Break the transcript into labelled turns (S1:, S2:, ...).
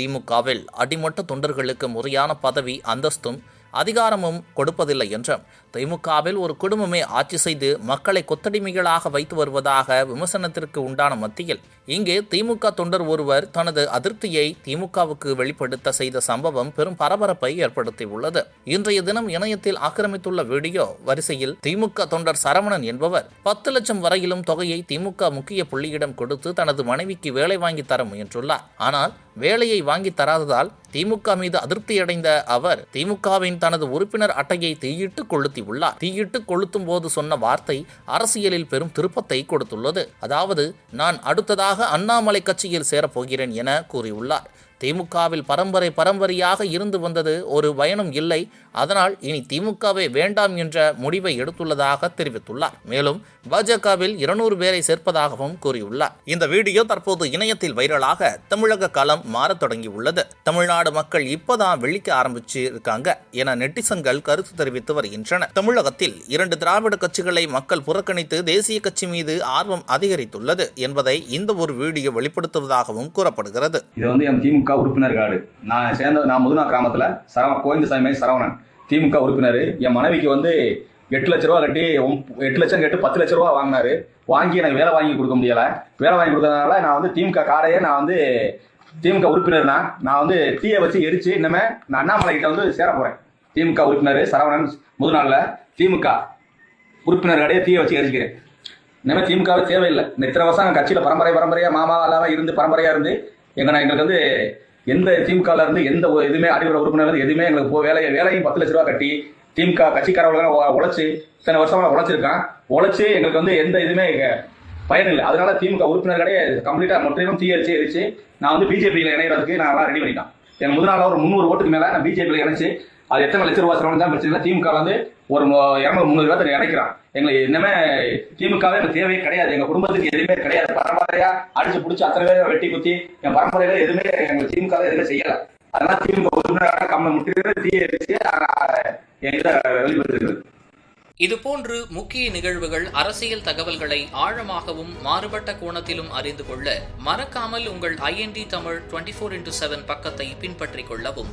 S1: திமுகவில் அடிமட்ட தொண்டர்களுக்கு முறையான பதவி அந்தஸ்தும் அதிகாரமும் கொடுப்பதில்லை என்றும் திமுகவில் ஒரு குடும்பமே ஆட்சி செய்து மக்களை கொத்தடிமைகளாக வைத்து வருவதாக விமர்சனத்திற்கு உண்டான மத்தியில் இங்கே திமுக தொண்டர் ஒருவர் தனது அதிருப்தியை திமுகவுக்கு வெளிப்படுத்த செய்த சம்பவம் பெரும் பரபரப்பை ஏற்படுத்தியுள்ளது. இன்றைய தினம் இணையத்தில் ஆக்கிரமித்துள்ள வீடியோ வரிசையில் திமுக தொண்டர் சரவணன் என்பவர் பத்து லட்சம் வரையிலும் தொகையை திமுக முக்கிய புள்ளியிடம் கொடுத்து தனது மனைவிக்கு வேலை வாங்கி தர முயன்றுள்ளார். ஆனால் வேலையை வாங்கி தராததால் திமுக மீது அதிருப்தியடைந்த அவர் திமுகவின் தனது உறுப்பினர் அட்டையை தீயிட்டு கொளுத்தியுள்ளார். தீயிட்டு கொளுத்தும் போது சொன்ன வார்த்தை அரசியலில் பெரும் திருப்பத்தை கொடுத்துள்ளது. அதாவது நான் அடுத்ததாக அண்ணாமலை கட்சியில் சேரப்போகிறேன் என கூறியுள்ளார். திமுகவில் பரம்பரை பரம்பரையாக இருந்து வந்தது ஒரு பயனும் இல்லை. அதனால் இனி திமுகவே வேண்டாம் என்ற முடிவை எடுத்துள்ளதாக தெரிவித்துள்ளார். மேலும் பாஜகவில் இருநூறு பேரை சேர்ப்பதாகவும் கூறியுள்ளார். இந்த வீடியோ தற்போது இணையத்தில் வைரலாக தமிழக களம் மாறத் தொடங்கியுள்ளது. தமிழ்நாடு மக்கள் இப்பதான் வெளிக்க ஆரம்பிச்சு இருக்காங்க என நெட்டிசன்கள் கருத்து தெரிவித்து வருகின்றனர் தமிழகத்தில் இரண்டு திராவிட கட்சிகளை மக்கள் புறக்கணித்து தேசிய கட்சி மீது ஆர்வம் அதிகரித்துள்ளது என்பதை இந்த ஒரு வீடியோ வெளிப்படுத்துவதாகவும் கூறப்படுகிறது.
S2: இது வந்து என் திமுக உறுப்பினர் கார்டு நான் சேர்ந்த நான் முதுனா கிராமத்தில் சரவ கோவிந்தசாமி சரவணன். திமுக உறுப்பினர். என் மனைவிக்கு வந்து எட்டு லட்ச ரூபா கட்டி எட்டு லட்சம் கட்டு பத்து லட்ச ரூபா வாங்கினாரு. வாங்கி எனக்கு வேலை வாங்கி கொடுக்க முடியல. வேலை வாங்கி கொடுத்ததுனால நான் வந்து திமுக காரையே நான் வந்து திமுக உறுப்பினர்னா நான் வந்து தீயை வச்சு எரிச்சு இனிமே நான் அண்ணாமலை கிட்ட வந்து சேர போறேன். திமுக உறுப்பினர் சரவணன் முதுநாளில் திமுக உறுப்பினர் கடையே தீயை வச்சு எரிச்சுக்கிறேன் இனிமேல் திமுகவே தேவையில்லை. இந்த இத்தனை வருஷம் கட்சியில் பரம்பரை பரம்பரையாக மாமா இருந்து பரம்பரையாக இருந்து எங்க நான் எங்களுக்கு வந்து எந்த திமுகல இருந்து எந்த ஒரு இதுவுமே அடிப்படை உறுப்பினர் இருந்து எதுவுமே எங்களுக்கு போ வேலையை வேலையும் பத்து லட்ச ரூபா கட்டி திமுக கட்சிக்காரவங்க உழைச்சி இத்தனை வருஷமா உழைச்சிருக்கான். உழைச்சி எங்களுக்கு வந்து எந்த இதுவுமே பயன் இல்லை. அதனால திமுக உறுப்பினர்களே கம்ப்ளீட்டாக முற்றிலும் தீயரிச்சு எரிச்சு நான் வந்து பிஜேபியில் இணையறதுக்கு நான் ரெடி பண்ணிட்டேன். என் முதல் நாள் ஒரு முந்நூறு ஓட்டுக்கு மேலே நான் பிஜேபியில் இணைச்சு அது எத்தனை லட்ச ரூபா செலவு தான் பிரச்சனை திமுக வந்து ஒரு இரநூறு முந்நூறு பேர்த்த இறக்கிறான் எங்களுக்கு இன்னமே திமுகவே எனக்கு தேவையே கிடையாது. எங்க குடும்பத்துக்கு எதுவுமே கிடையாது. பரம்பரையா அடிச்சு பிடிச்சி அத்தனை பேர் வெட்டி குத்தி என் பரம்பரையில எதுவுமே எங்களுக்கு திமுக எதுவுமே செய்யல. அதனால திமுக உறுப்பினராக கம்ம முட்டுகிறது தீயை வச்சு வெளிப்படுத்துகிறது
S1: இதுபோன்று முக்கிய நிகழ்வுகள் அரசியல் தகவல்களை ஆழமாகவும் மாறுபட்ட கோணத்திலும் அறிந்து கொள்ள மறக்காமல் உங்கள் IND Tamil twenty four into seven பக்கத்தை பின்பற்றிக் கொள்ளவும்.